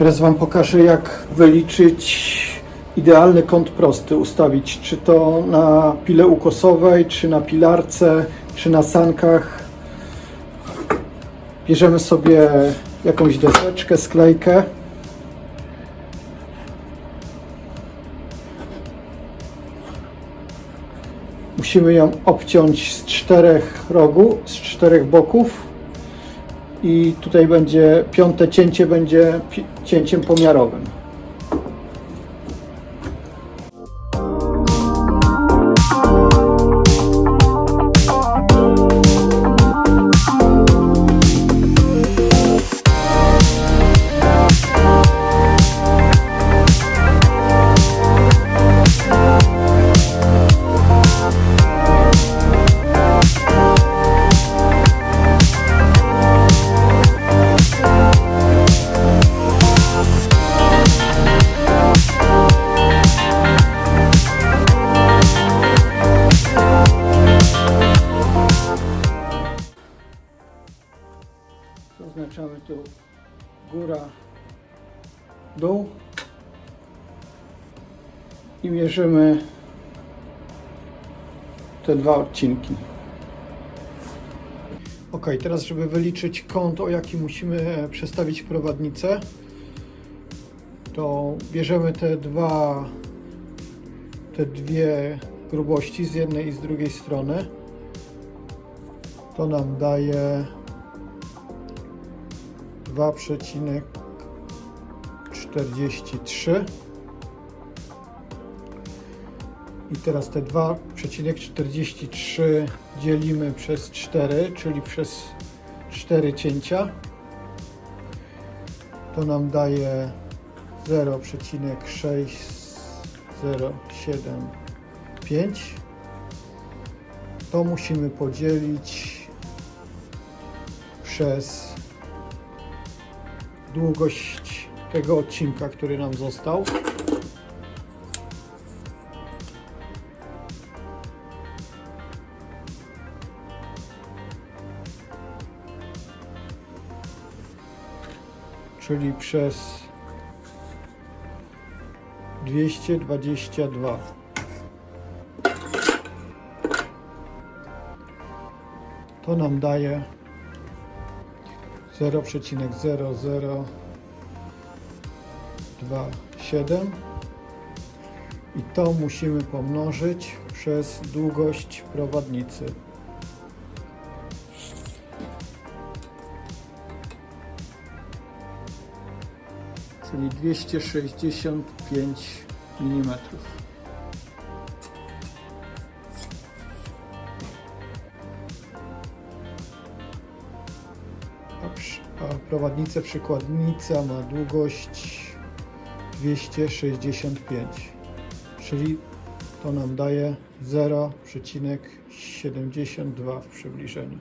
Teraz Wam pokażę, jak wyliczyć idealny kąt prosty, ustawić czy to na pile ukosowej, czy na pilarce, czy na sankach. Bierzemy sobie jakąś deseczkę, sklejkę. Musimy ją obciąć z czterech rogu, z czterech boków i tutaj będzie piąte cięcie będzie cięciem pomiarowym. Zaznaczamy tu góra, dół i mierzymy te dwa odcinki. Ok, teraz żeby wyliczyć kąt, o jaki musimy e, przestawić prowadnicę, to bierzemy te dwa, te dwie grubości z jednej i z drugiej strony. To nam daje 2,43 i teraz te 2,43 dzielimy przez 4, czyli przez 4 cięcia. To nam daje 0,6075 to musimy podzielić przez długość tego odcinka, który nam został. Czyli przez 222. To nam daje 0,0027 i to musimy pomnożyć przez długość prowadnicy. Czyli 265 mm. A, prowadnica przykładnica ma długość 265, czyli to nam daje 0,72 w przybliżeniu.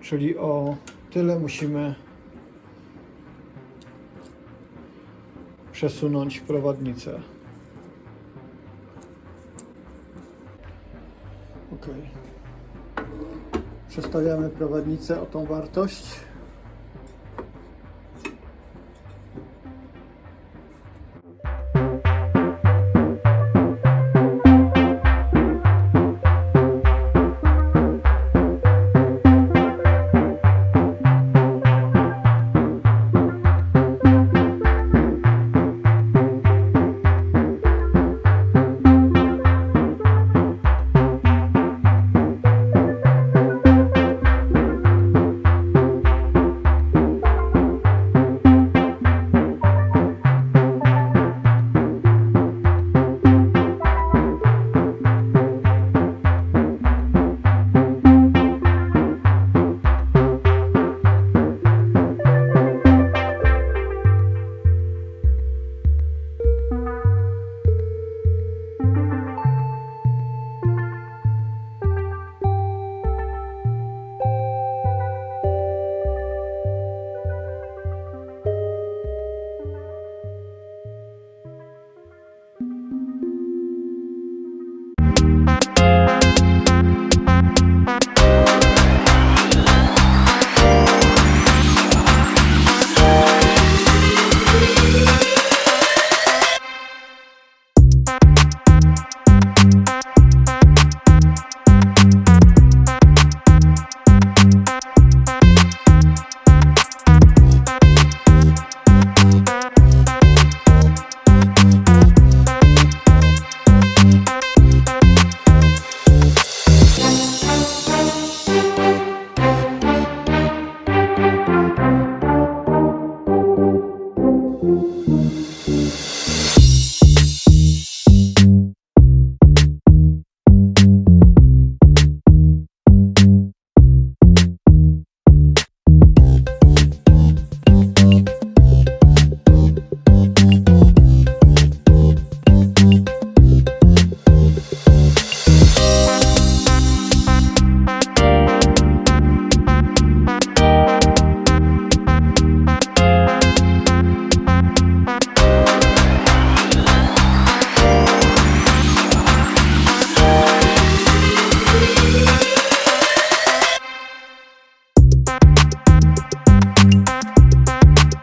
Czyli o tyle musimy przesunąć prowadnicę. Ok. Przestawiamy prowadnicę o tą wartość.